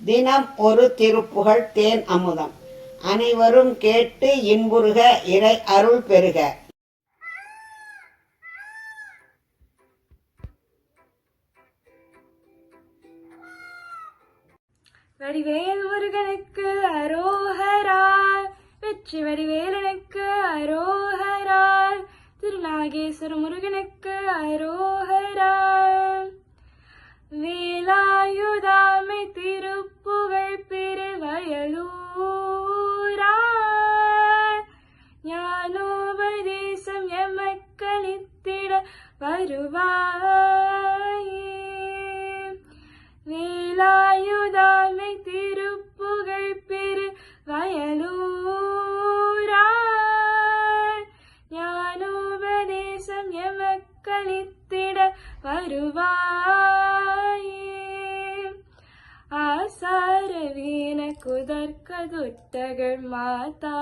தினம் ஒரு திருப்புகழ் தேன் அமுதம். அனைவரும் கேட்டு இன்புறுக இறை அருள் பெறுக. வடிவேல் முருகனுக்கு அரோஹரா வெற்றி வடிவேலனுக்கு அரோஹரா திருநாகேஸ்வர முருகனுக்கு அரோஹரா வேலாயுதா வருவாயே வேலாயுதாமை திருப்புகழ் பெரு வயலூரா ஞானோபதேசம் எமக்களித்திட வருவாயே ஆசாரவீன குதர்க்க தொட்டகள் மாதா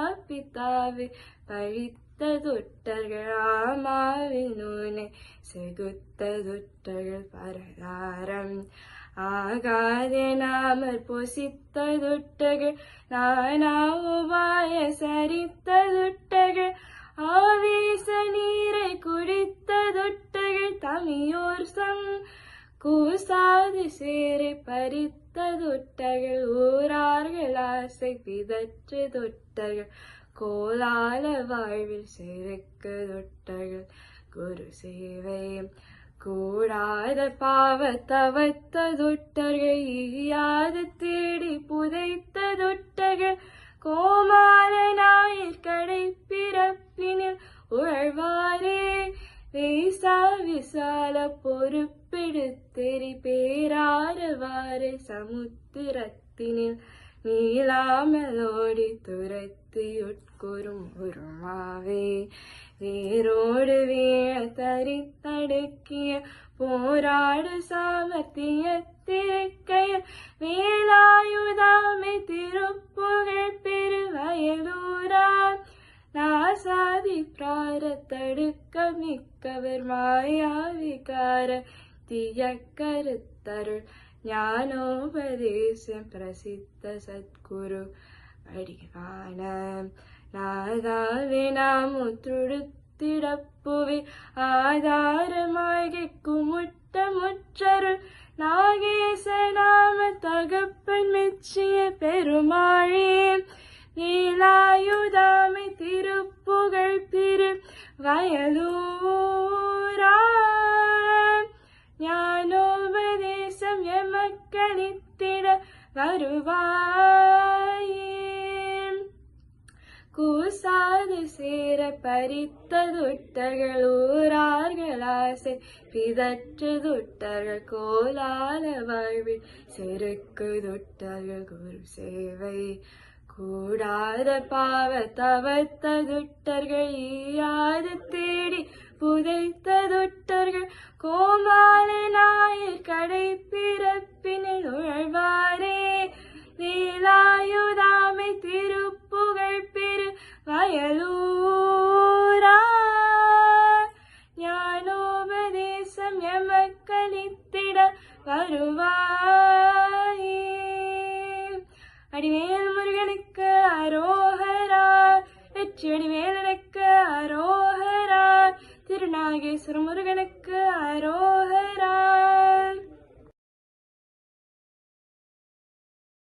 பிதாவை பழித்த தொட்டர்கள் ஆமாவினூனை செகுத்த தொட்டர்கள் பரதாரம் ஆகாதே நாமர் பொசித்த தொட்டகள் நானா உபாய சரித்த தொட்டகள் ஆவேச நீரை குடித்த தொட்டகள் தமியோர் சங் கூசாது சேரை பறித்த தொட்டகள் ஊரார்கள் ஆசை பிதற்று தொட்டர்கள் கோலால வாழ்வில் சிறக்கு தொட்டகள் குரு சேவை. கூடாத பாவ தவத்த தொட்டர்கள் ஈயாது தேடி புதைத்த தொட்டர்கள். கோமால நாயில் கடை பிறப்பினில் உழவாரே வேசா விசால பொறுப்பெடுத்தெறி பேராரவாறு சமுத்திரத்தினில் நீலாமலோடி துரத்தி உட்கூறும் உருமாவே வேரோடு வீழ தரித்தடுக்கிய போராடு சாமத்திய சாமர்த்தியத்திருக்கைய வேலாயுதாமை திருப்புகழ் பெருவயலூரா நாசாதி பிரார தடுக்க மிக்கவர் மாயாவிகார தியக்கருத்தருள் ஞானோபதேசம் பிரசித்த சத்குரு வடிவான நாதாவே நாம் துடுத்திடப்புவி ஆதாரமாக குமுட்ட முற்றருள் நாகேச நாம தகப்பன் மெச்சிய பெருமாளே நீலாயுதாமை திருப்புகழ் திரு வயலூர் எமக்களித்திட கூசாது சேர பறித்த துட்டர்கள் ஊரார்கள் பிதற்று துட்டர்கள் கோலால வாழ்வில் செருக்கு துட்டர்கள் குரு சேவை. கூடாத பாவ தவத்த துட்டர்கள் ஈயாது தேடி புதைத்த துட்டர்கள் கோமால நாயர் கடை பிறப்பினை உழவாரே அயலூரா ஞானோபதேசம் எமக்களித்திட வருவாயே. அடிவேல் முருகனுக்கு அரோகரா வெற்றி அடிவேலனுக்கு அரோகரா திருநாகேஸ்வர முருகனுக்கு அரோகரா